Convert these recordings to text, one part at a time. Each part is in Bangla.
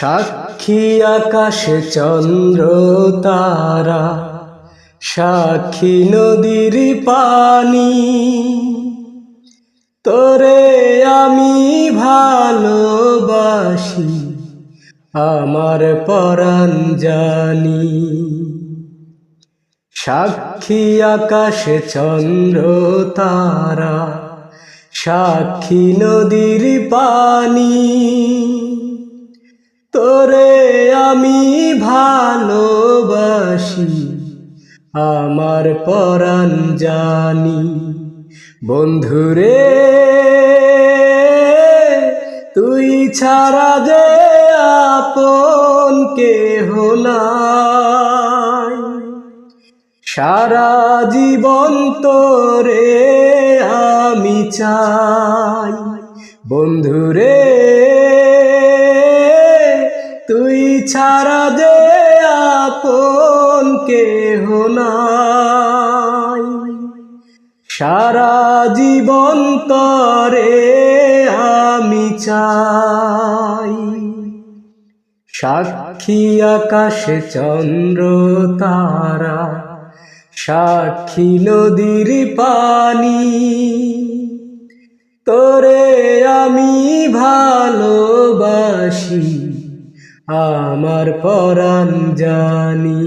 সাক্ষী আকাশে চন্দ্র তারা, সাক্ষী নদীর পানি। তোরে আমি ভালোবাসি, আমার পরাণ জানি। সাক্ষী আকাশে চন্দ্র তারা, সাক্ষী নদীর পানি। তোরে আমি ভালোবাসি, আমার পরাণ জানি। বন্ধুরে, তুই ছাড়া যে আপন কেহ নাই। সারা জীবন তোরে আমি চাই, বন্ধুরে। ছাড়া যে আপন কেহ নাই। সারা জীবন তরে আমি চাই। সাক্ষী আকাশে চন্দ্র তারা, সাক্ষী নদীর পানি। তোরে আমি ভালোবাসি। আমার পরাণ জানি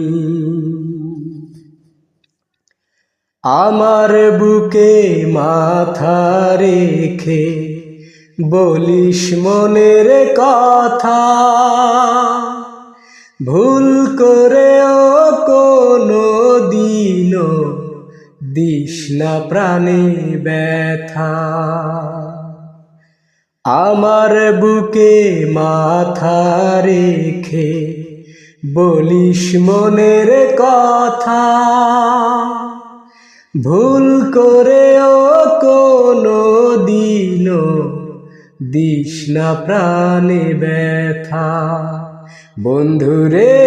আমার বুকে মাথা রেখে বলিস মনের কথা। ভুল করেও কোনো দিন দিস না প্রাণে ব্যথা। আমার বুকে মাথা রেখে বলিস মনের কথা। ভুল করেও কোনো দিন দিস না প্রাণে ব্যথা। বন্ধুরে,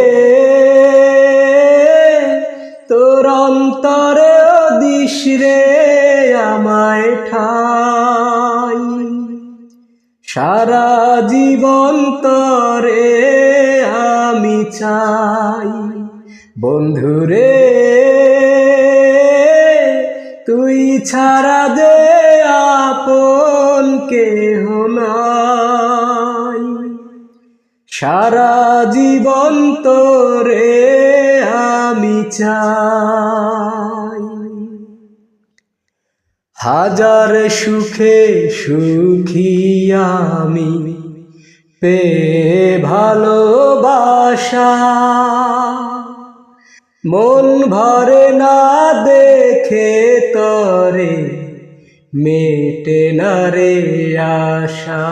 তোর অন্তরে দিস রে আমায় ঠাই। সারা জীবন তরে আমি চাই। বন্ধুরে তুই ছাড়া দে আপন কেহ সারা জীবন তোরে আমি চাই। হাজার সুখে সুখী আমি। পে ভালোবাসা। মন ভরে না দেখে তরে, মেটে না রে আশা।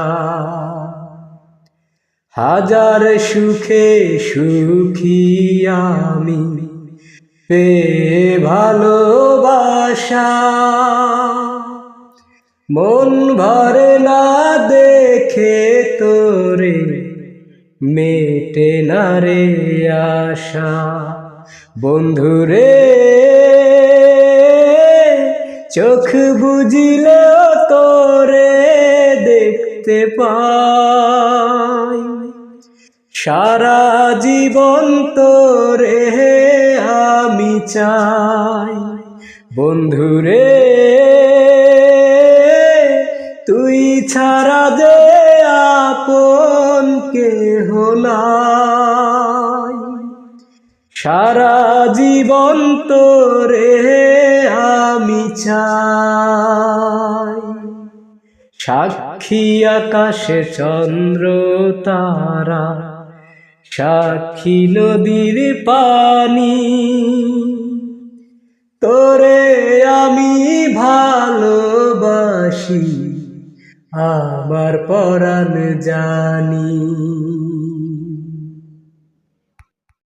হাজার সুখে সুখী আমি। পে ভালোবাসা, মন ভরে না দেখে তোরে মেটে না রে আশা। বন্ধুরে, চোখ বুঝিলেও তোরে দেখতে পাই। সারা জীবন তোরে চাই। বন্ধুরে তুই ছাড়া দে আপন কেহ নাই। সারা জীবন তোরে আমি চাই। সাক্ষী আকাশে চন্দ্র তারা সাক্ষী নদীর পানি। তোরে আমি ভালোবাসি আমার পরাণ জানি।